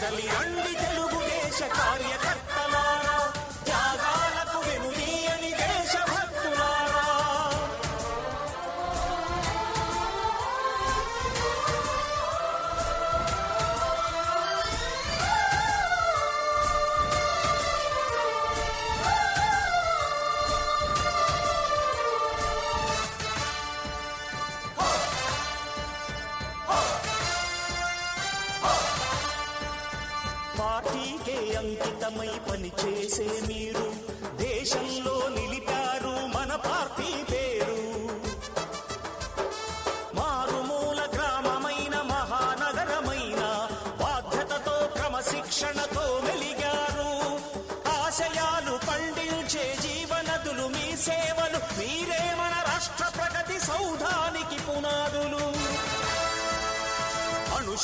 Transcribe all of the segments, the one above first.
కదలి రండి తెలుగుదేశ కార్యకర్త. అంకితమై పనిచేసే మీరు.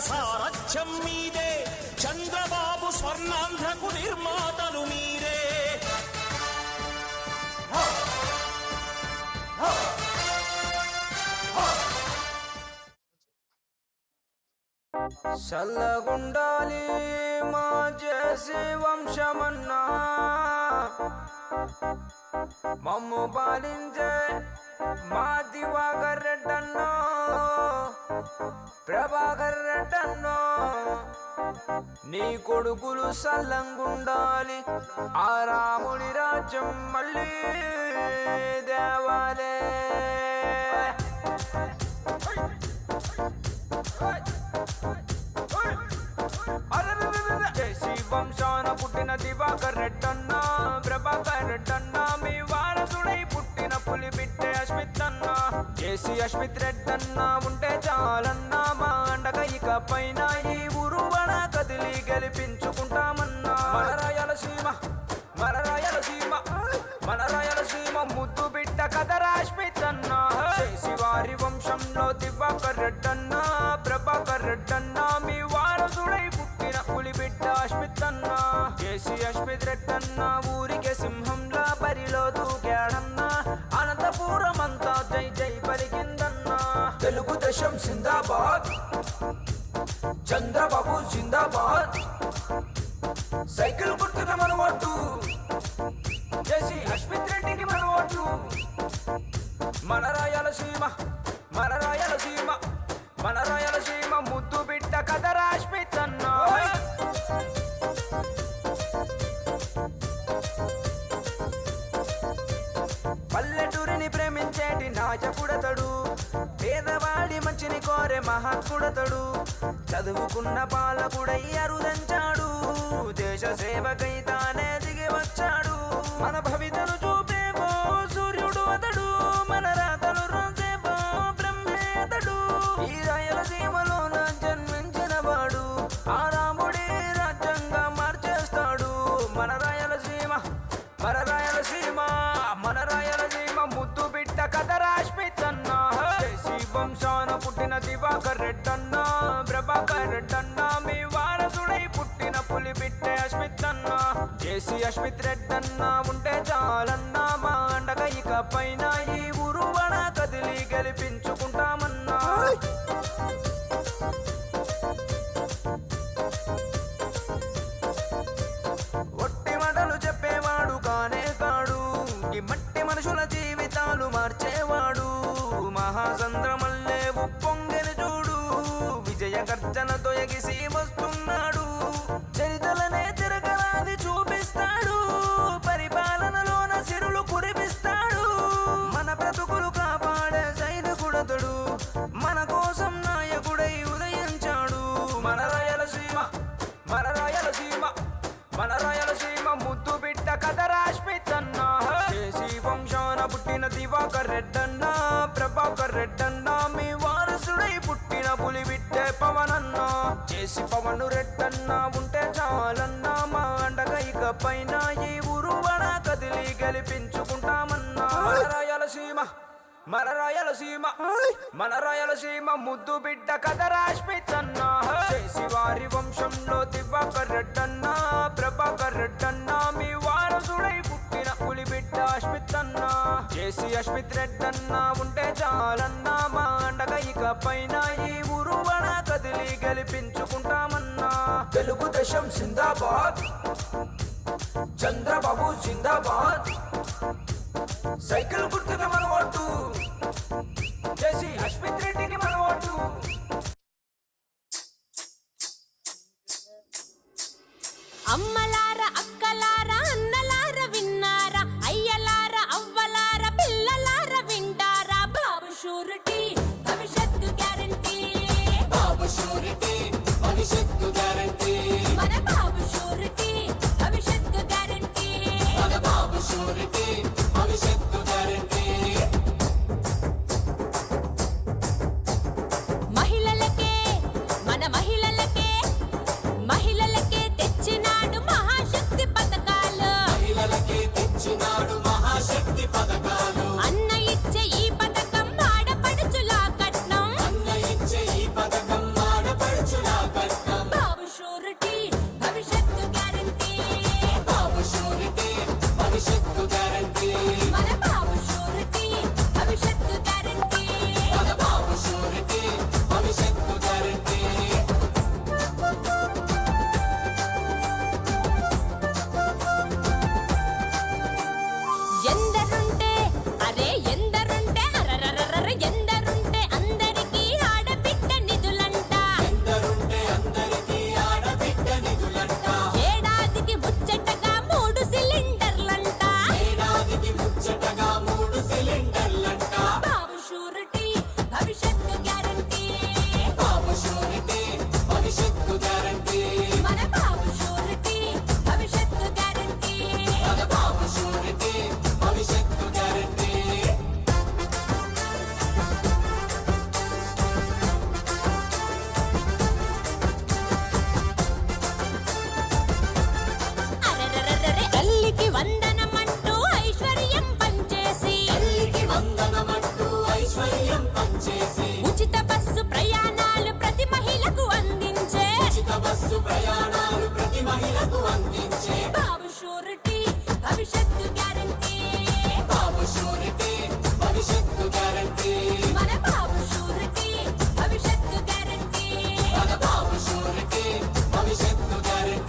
సారథ్యం మీదే. చంద్రబాబు స్వర్ణాంధ్రకు నిర్మాతలు మీరే. చల్లగుండాలి మా చేసి వంశమన్నా. మమ్ము పాలించే మా దివాకర్ రెడ్డన్నా. ప్రభాకర్ రెడ్డన్నో నీ కొడుకులు సల్లంగుండాలి ఆ రాముడి రాజ్యం మళ్ళీ దేవాలే. వంశాన పుట్టిన దివాకర్ రెడ్డన్న ప్రభాకర్ రెడ్డన్న మీ వారసుడై పుట్టిన పులి బిడ్డే అశ్మిత్ అన్న జేసీ అశ్మిత్ రెడ్డన్న ఉంటే చాలన్నా మా ఇక పైన ఈ ఉరువణ కదిలి గెలిపించుకుంటామన్నా. మన రాయలసీమ మన రాయలసీమ మన రాయలసీమ ముద్దు బిడ్డ కథ రాష్మిత్ అన్న వంశంలో దివాకర్ రెడ్డన్న ప్రభాకర్ రెడ్డన్న మీ వారసుడై పుట్టిన పులి బిడ్డ అశ్మిత్ కేసీ అశ్మిత్ రెడ్డన్న ఊరికే సింహంలా బరిలో దూకాడన్న. దేశం జిందాబాద్. చంద్రబాబు జిందాబాద్. మహాత్ముడతడు. చదువుకున్న పాలకుడై అరుదంచాడు. దేశ సేవకై తానే చేసి అశ్మిత్ అన్నా ఉంటే చాలన్నా మా అండగా ఇక పైన ఈ ఊరు కదిలి గెలిపింది చేసి పవన్ రెట్టన్నా ఉంటే చాలన్నా మా ఇక పైన ఈ ఊరు కదిలి గెలిపించుకుంటామన్నా. రాయలసీమ మన రాయలసీమ మన రాయలసీమ ముద్దు బిడ్డ కథ రాష్పితన్నా చేసి వారి వంశంలో దివ్వకర్ రెడ్డన్నా ప్రభాకర్ రెడ్డన్నా మీ వారసుడై పుట్టిన పులి బిడ్డ అశ్మితన్నా చేసి అశ్మిత్ రెడ్డన్నా ఉంటే చాలన్నా మా ఇక పైన తెలుగుదేశం జిందాబాద్. చంద్రబాబు జిందాబాద్. సైకిల్ గుర్తున్న మన ఓటు.